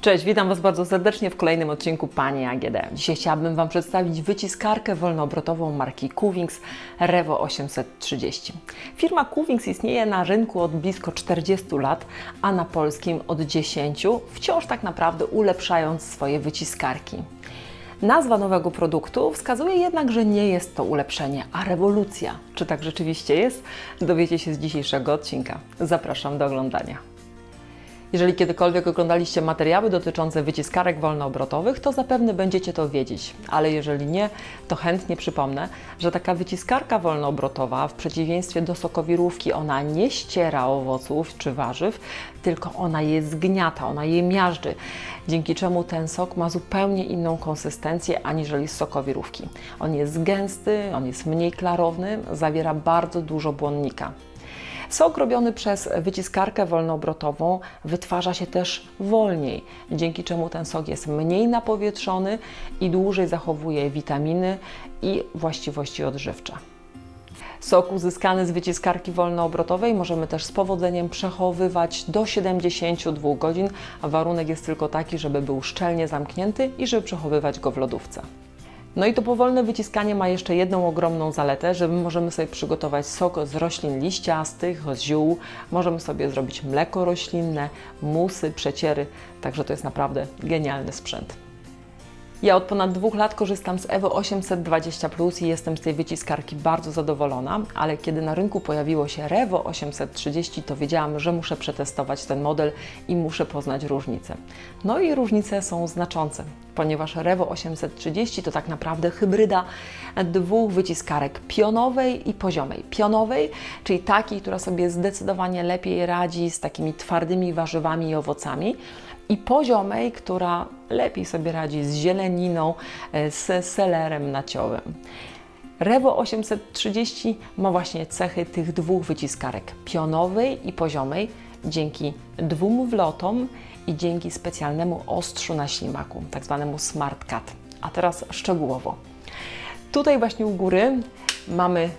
Cześć, witam Was bardzo serdecznie w kolejnym odcinku Pani AGD. Dzisiaj chciałabym Wam przedstawić wyciskarkę wolnoobrotową marki Cuvings Revo 830. Firma Cuvings istnieje na rynku od blisko 40 lat, a na polskim od 10, wciąż tak naprawdę ulepszając swoje wyciskarki. Nazwa nowego produktu wskazuje jednak, że nie jest to ulepszenie, a rewolucja. Czy tak rzeczywiście jest? Dowiecie się z dzisiejszego odcinka. Zapraszam do oglądania. Jeżeli kiedykolwiek oglądaliście materiały dotyczące wyciskarek wolnoobrotowych, to zapewne będziecie to wiedzieć, ale jeżeli nie, to chętnie przypomnę, że taka wyciskarka wolnoobrotowa, w przeciwieństwie do sokowirówki, ona nie ściera owoców czy warzyw, tylko ona je zgniata, ona je miażdży, dzięki czemu ten sok ma zupełnie inną konsystencję aniżeli z sokowirówki. On jest gęsty, on jest mniej klarowny, zawiera bardzo dużo błonnika. Sok robiony przez wyciskarkę wolnoobrotową wytwarza się też wolniej, dzięki czemu ten sok jest mniej napowietrzony i dłużej zachowuje witaminy i właściwości odżywcze. Sok uzyskany z wyciskarki wolnoobrotowej możemy też z powodzeniem przechowywać do 72 godzin, a warunek jest tylko taki, żeby był szczelnie zamknięty i żeby przechowywać go w lodówce. No i to powolne wyciskanie ma jeszcze jedną ogromną zaletę, że my możemy sobie przygotować sok z roślin liściastych, z ziół, możemy sobie zrobić mleko roślinne, musy, przeciery, także to jest naprawdę genialny sprzęt. Ja od ponad dwóch lat korzystam z Evo 820 Plus i jestem z tej wyciskarki bardzo zadowolona, ale kiedy na rynku pojawiło się Revo 830, to wiedziałam, że muszę przetestować ten model i muszę poznać różnice. No i różnice są znaczące, ponieważ Revo 830 to tak naprawdę hybryda dwóch wyciskarek pionowej i poziomej. Pionowej, czyli takiej, która sobie zdecydowanie lepiej radzi z takimi twardymi warzywami i owocami, i poziomej, która lepiej sobie radzi z zieleniną, e, z selerem naciowym. Revo 830 ma właśnie cechy tych dwóch wyciskarek, pionowej i poziomej, dzięki dwóm wlotom i dzięki specjalnemu ostrzu na ślimaku, tak zwanemu Smart Cut. A teraz szczegółowo. Tutaj właśnie u góry mamy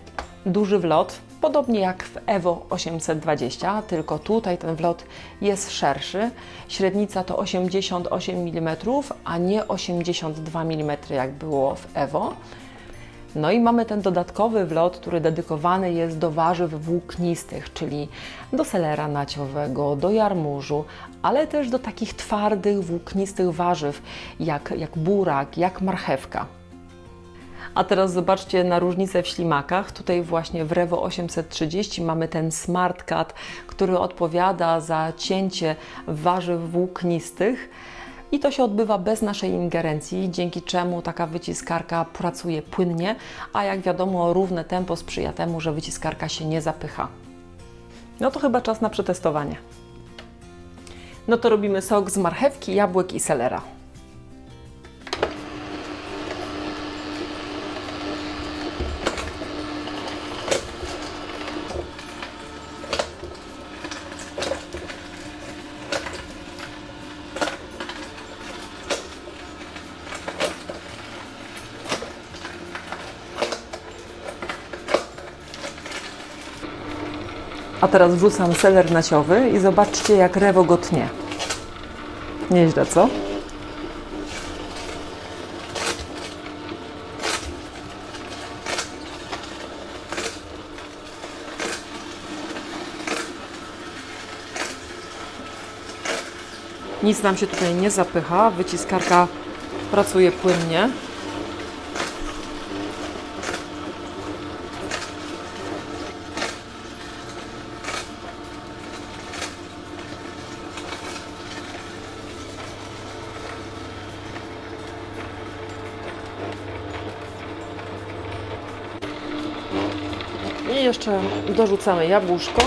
duży wlot, Podobnie jak w Evo 820, tylko tutaj ten wlot jest szerszy. Średnica to 88 mm, a nie 82 mm jak było w Evo. No i mamy ten dodatkowy wlot, który dedykowany jest do warzyw włóknistych, czyli do selera naciowego, do jarmużu, ale też do takich twardych, włóknistych warzyw jak, jak burak, jak marchewka. A teraz zobaczcie na różnicę w ślimakach. Tutaj właśnie w Revo 830 mamy ten Smart Cut, który odpowiada za cięcie warzyw włóknistych. I to się odbywa bez naszej ingerencji, dzięki czemu taka wyciskarka pracuje płynnie, a jak wiadomo, równe tempo sprzyja temu, że wyciskarka się nie zapycha. No to chyba czas na przetestowanie. No to robimy sok z marchewki, jabłek i selera. A teraz wrzucam seler naciowy i zobaczcie, jak rewo go tnie. Nieźle, co? Nic nam się tutaj nie zapycha, wyciskarka pracuje płynnie. I jeszcze dorzucamy jabłuszko.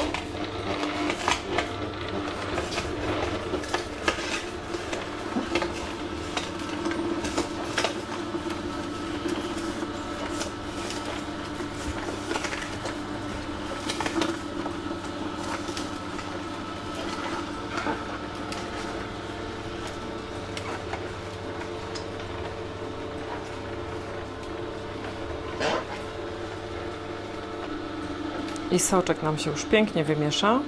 I soczek nam się już pięknie wymiesza.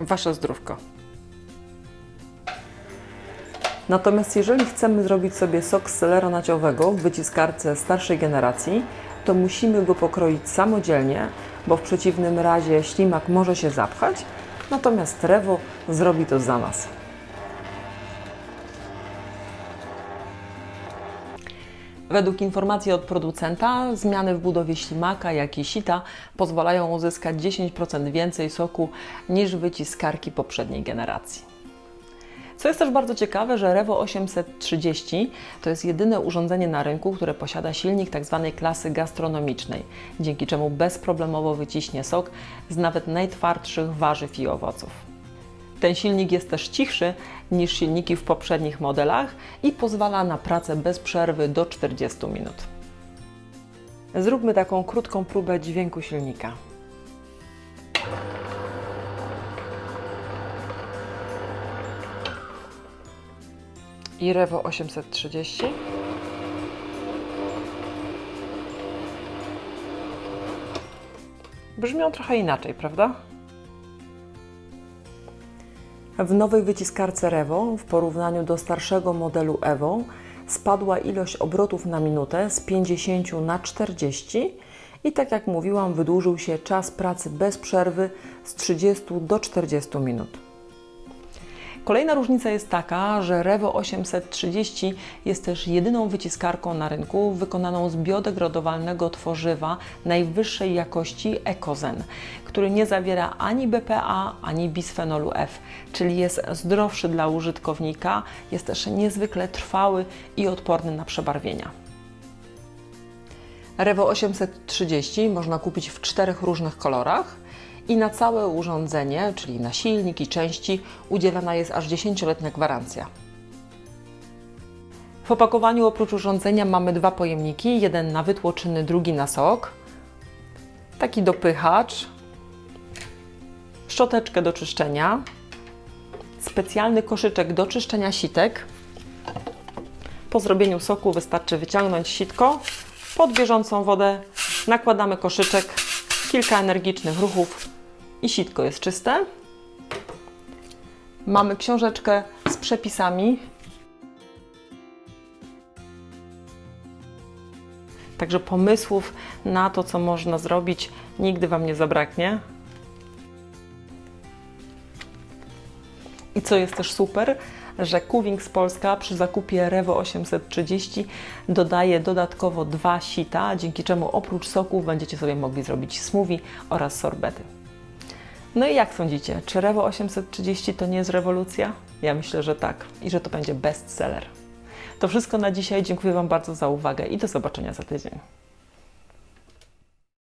Wasze zdrówko. Natomiast jeżeli chcemy zrobić sobie sok z selera naciowego w wyciskarce starszej generacji, to musimy go pokroić samodzielnie, bo w przeciwnym razie ślimak może się zapchać, natomiast Rewo zrobi to za nas. Według informacji od producenta, zmiany w budowie ślimaka, jak i sita pozwalają uzyskać 10% więcej soku niż wyciskarki poprzedniej generacji. Co jest też bardzo ciekawe, że Revo 830 to jest jedyne urządzenie na rynku, które posiada silnik tzw. klasy gastronomicznej, dzięki czemu bezproblemowo wyciśnie sok z nawet najtwardszych warzyw i owoców. Ten silnik jest też cichszy niż silniki w poprzednich modelach i pozwala na pracę bez przerwy do 40 minut. Zróbmy taką krótką próbę dźwięku silnika. I Revo 830. Brzmią trochę inaczej, prawda? W nowej wyciskarce Revo w porównaniu do starszego modelu Evo spadła ilość obrotów na minutę z 50 na 40 i tak jak mówiłam, wydłużył się czas pracy bez przerwy z 30 do 40 minut. Kolejna różnica jest taka, że Revo 830 jest też jedyną wyciskarką na rynku wykonaną z biodegradowalnego tworzywa najwyższej jakości Ecozen, który nie zawiera ani BPA, ani bisfenolu F, czyli jest zdrowszy dla użytkownika, jest też niezwykle trwały i odporny na przebarwienia. Revo 830 można kupić w czterech różnych kolorach i na całe urządzenie, czyli na silnik i części, udzielana jest aż 10-letnia gwarancja. W opakowaniu oprócz urządzenia mamy dwa pojemniki, jeden na wytłoczyny, drugi na sok, taki dopychacz, szczoteczkę do czyszczenia, specjalny koszyczek do czyszczenia sitek. Po zrobieniu soku wystarczy wyciągnąć sitko, pod bieżącą wodę nakładamy koszyczek, kilka energicznych ruchów i sitko jest czyste. Mamy książeczkę z przepisami. Także pomysłów na to, co można zrobić, nigdy Wam nie zabraknie. I co jest też super, że Kuwings Polska przy zakupie Revo 830 dodaje dodatkowo dwa sita, dzięki czemu oprócz soków będziecie sobie mogli zrobić smoothie oraz sorbety. No i jak sądzicie, czy Revo 830 to nie jest rewolucja? Ja myślę, że tak i że to będzie bestseller. To wszystko na dzisiaj. Dziękuję Wam bardzo za uwagę i do zobaczenia za tydzień.